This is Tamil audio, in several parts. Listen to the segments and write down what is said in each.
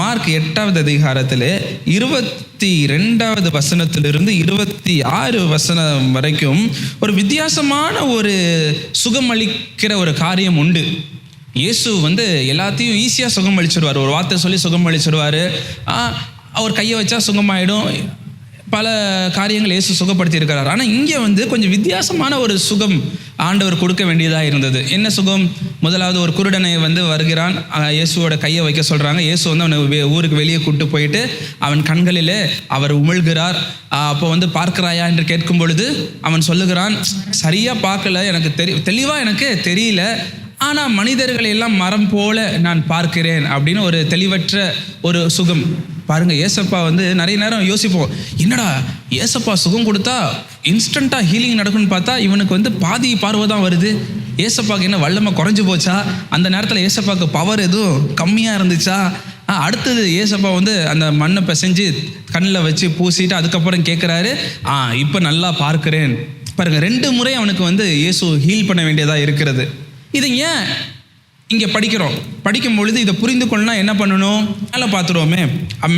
மார்க் எட்டாவது அதிகாரத்தில் இருபத்தி ரெண்டாவது வசனத்திலிருந்து இருபத்தி ஆறு வசனம் வரைக்கும் ஒரு வித்தியாசமான ஒரு சுகமளிக்கிற ஒரு காரியம் உண்டு. இயேசு வந்து எல்லாத்தையும் ஈஸியாக சுகம் அளிச்சிடுவார் ஒரு வார்த்தை சொல்லி சுகம் அளிச்சிடுவார் அவர் கையை வச்சா சுகமாயிடும். பல காரியங்கள் இயேசு சுகப்படுத்தி இருக்கிறார் ஆனால் இங்கே வந்து கொஞ்சம் வித்தியாசமான ஒரு சுகம் ஆண்டவர் கொடுக்க வேண்டியதாக இருந்தது. என்ன சுகம்? முதலாவது ஒரு குருடனை வந்து வருகிறான். இயேசுவோட கையை வைக்க சொல்கிறாங்க இயேசு வந்து அவனை ஊருக்கு வெளியே கூட்டு போயிட்டு அவன் கண்களிலே அவர் உமிழ்கிறார். அப்போ வந்து பார்க்கிறாயா என்று கேட்கும் பொழுது அவன் சொல்லுகிறான் சரியாக பார்க்கல. எனக்கு தெரி தெளிவாக எனக்கு தெரியல. ஆனால் மனிதர்களை எல்லாம் மரம் போல நான் பார்க்கிறேன். அப்படின்னு ஒரு தெளிவற்ற ஒரு சுகம். பாருங்க ஏசப்பா வந்து நிறைய நேரம் யோசிப்போம். என்னடா ஏசப்பா சுகம் கொடுத்தா இன்ஸ்டண்ட்டாக ஹீலிங் நடக்கும்னு பார்த்தா இவனுக்கு வந்து பாதி பார்வை தான் வருது. ஏசப்பாவுக்கு என்ன வல்லமை குறைஞ்சு போச்சா? அந்த நேரத்தில் ஏசப்பாவுக்கு பவர் எதுவும் கம்மியாக இருந்துச்சா? ஆ, அடுத்தது ஏசப்பா வந்து அந்த மண்ணை பிசைஞ்சு கண்ணில் வச்சு பூசிட்டு அதுக்கப்புறம் கேட்குறாரு ஆ இப்போ நல்லா பார்க்குறேன். பாருங்க ரெண்டு முறை அவனுக்கு வந்து இயேசு ஹீல் பண்ண வேண்டியதாக இருக்கிறது. இது ஏன் இங்கே படிக்கிறோம். படிக்கும் பொழுது இதை புரிந்து கொள்ளனா என்ன பண்ணணும்? மேலே பார்த்துருவோமே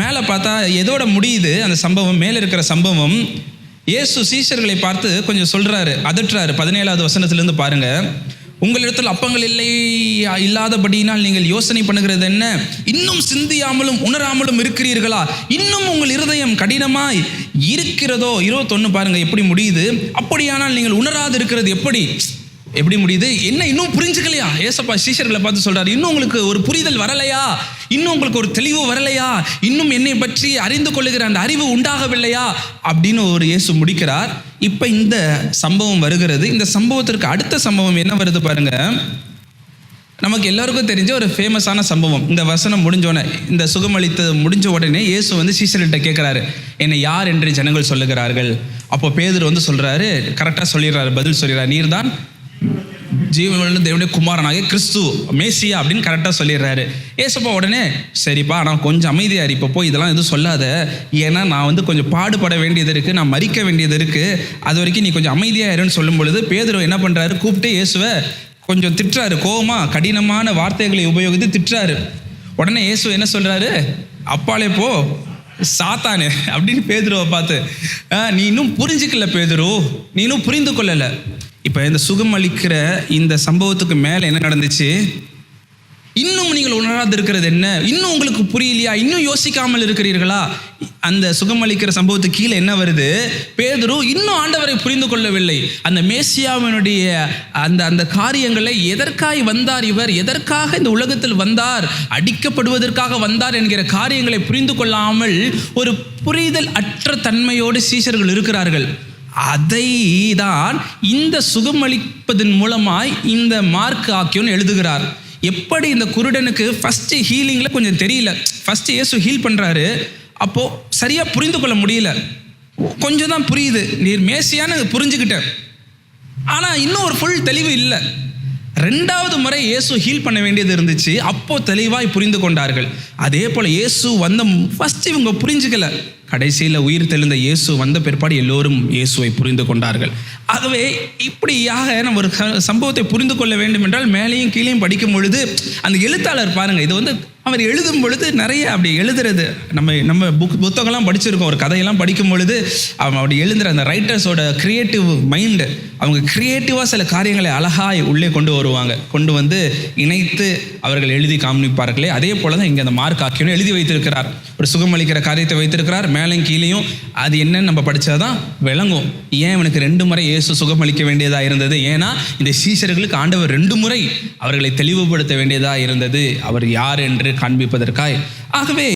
மேலே பார்த்தா எதோட முடியுது? அந்த சம்பவம் மேலே இருக்கிற சம்பவம். இயேசு சீசர்களை பார்த்து கொஞ்சம் சொல்கிறாரு அதட்டுறாரு. பதினேழாவது வசனத்திலிருந்து பாருங்கள் உங்களிடத்தில் அப்பங்கள் இல்லை இல்லாதபடியினால் நீங்கள் யோசனை பண்ணுகிறது என்ன? இன்னும் சிந்தியாமலும் உணராமலும் இருக்கிறீர்களா? இன்னும் உங்கள் இருதயம் கடினமாய் இருக்கிறதோ? இருபத்தொன்று பாருங்கள் எப்படி முடியுது? அப்படியானால் நீங்கள் உணராது இருக்கிறது எப்படி? எப்படி முடியுது? என்ன இன்னும் புரிஞ்சுக்கலையா? ஏசப்பா சீஷர்களை பார்த்து சொல்றாரு இன்னும் உங்களுக்கு ஒரு புரிதல் வரலையா? இன்னும் உங்களுக்கு ஒரு தெளிவு வரலையா? இன்னும் என்னை பற்றி அறிந்து கொள்ளுகிற அந்த அறிவு உண்டாகவில்லையா? அப்படின்னு ஒரு இயேசு முடிக்கிறார். இப்போ இந்த சம்பவம் வருகிறது. இந்த சம்பவத்திற்கு அடுத்த சம்பவம் என்ன வருது பாருங்க. நமக்கு எல்லாருக்கும் தெரிஞ்ச ஒரு ஃபேமஸான சம்பவம். இந்த வசனம் முடிஞ்சோடனே இந்த சுகமளித்தது முடிஞ்ச உடனே இயேசு வந்து சீசர்கிட்ட கேட்குறாரு என்னை யார் என்று ஜனங்கள் சொல்லுகிறார்கள்? அப்போ பேதர் வந்து சொல்கிறாரு கரெக்டாக சொல்லிடுறாரு பதில் சொல்லிடுறாரு. நீர்தான் ஜீவனுள்ள தேவனுடைய குமாரனாகிய கிறிஸ்து மேசியா அப்படின்னு கரெக்டாக சொல்லிடுறாரு. ஏசப்பா உடனே சரிப்பா நான் கொஞ்சம் அமைதியாக இப்போ போய் இதெல்லாம் எதுவும் சொல்லாத. ஏன்னா நான் வந்து கொஞ்சம் பாடுபட வேண்டியது இருக்குது நான் மறிக்க வேண்டியது இருக்குது அது வரைக்கும் நீ கொஞ்சம் அமைதியாக இருன்னு சொல்லும் பொழுது பேதர் என்ன பண்ணுறாரு கூப்பிட்டு இயேசுவை கொஞ்சம் திட்டுறாரு. கோபமாக கடினமான வார்த்தைகளை உபயோகித்து திட்டுறாரு. உடனே இயேசு என்ன சொல்கிறாரு அப்பாலே போ சாத்தானு அப்படின்னு பேதுருவை பார்த்து. "ஆ, நீ இன்னும் புரிஞ்சுக்கல பேதுரு. நீ இன்னும் புரிந்து கொள்ளலை. இப்போ இந்த சுகம் அளிக்கிற இந்த சம்பவத்துக்கு மேலே என்ன நடந்துச்சு? இன்னும் நீங்கள் உணராது இருக்கிறது என்ன? இன்னும் உங்களுக்கு புரியலையா? இன்னும் யோசிக்காமல் இருக்கிறீர்களா? அந்த சுகமளிக்கிற சம்பவத்துக்கு கீழே என்ன வருது? பேதுரு இன்னும் ஆண்டவரை புரிந்து கொள்ளவில்லை. அந்த மேசியாவினுடைய அந்த அந்த காரியங்களை எதற்காய் வந்தார் இவர்? எதற்காக இந்த உலகத்தில் வந்தார்? அடிக்கப்படுவதற்காக வந்தார் என்கிற காரியங்களை புரிந்து கொள்ளாமல் ஒரு புரிதல் அற்ற தன்மையோடு சீசர்கள் இருக்கிறார்கள். அதை தான் இந்த சுகமளிப்பதன் மூலமாய் இந்த மார்க் ஆக்கியோன்னு எழுதுகிறார். எப்படி இந்த குருடனுக்கு ஃபஸ்ட்டு ஹீலிங்கில் கொஞ்சம் தெரியல. ஃபஸ்ட்டு இயேசு ஹீல் பண்ணுறாரு அப்போது சரியாக புரிந்து கொள்ள முடியல. கொஞ்சம் தான் புரியுது. நீர் மேசியான்னு புரிஞ்சுக்கிட்டேன். ஆனால் இன்னும் ஒரு ஃபுல் தெளிவு இல்லை. ரெண்டாவது முறை இயேசு ஹீல் பண்ண வேண்டியது இருந்துச்சு. அப்போது தெளிவாய் புரிந்து கொண்டார்கள். அதே போல் இயேசு வந்த ஃபர்ஸ்ட் இவங்க புரிஞ்சுக்கல. கடைசியில் உயிர் தெளிந்த இயேசு வந்த பிற்பாடு எல்லோரும் இயேசுவை புரிந்து கொண்டார்கள். ஆகவே இப்படியாக நம்ம ஒரு சம்பவத்தை புரிந்து கொள்ள வேண்டும் என்றால் மேலேயும் கீழேயும் படிக்கும் பொழுது அந்த எழுத்தாளர் பாருங்கள் இது வந்து அவர் எழுதும் பொழுது நிறைய அப்படி எழுதுறது. நம்ம நம்ம புக் புத்தகம்லாம் படிச்சிருக்கோம். ஒரு கதையெல்லாம் படிக்கும் பொழுது அவன் அப்படி எழுதுகிற அந்த ரைட்டர்ஸோட கிரியேட்டிவ் மைண்டு அவங்க கிரியேட்டிவாக சில காரியங்களை அழகாய் உள்ளே கொண்டு வருவாங்க. கொண்டு வந்து இணைத்து அவர்கள் எழுதி காமிப்பார்களே அதே போல தான் இங்கே அந்த மார்க் ஆக்கியும் எழுதி வைத்திருக்கிறார். ஒரு சுகமளிக்கிற காரியத்தை வைத்திருக்கிறார். மேலும் கீழேயும் அது என்னன்னு நம்ம படித்தாதான் விளங்கும். ஏன் இவனுக்கு ரெண்டு முறை இயேசு சுகமளிக்க வேண்டியதாக இருந்தது? ஏன்னா இந்த சீசர்களுக்கு ஆண்டவர் ரெண்டு முறை அவர்களை தெளிவுபடுத்த வேண்டியதாக இருந்தது. அவர் யார் என்று காண்பிப்பதற்காய். ஆகவே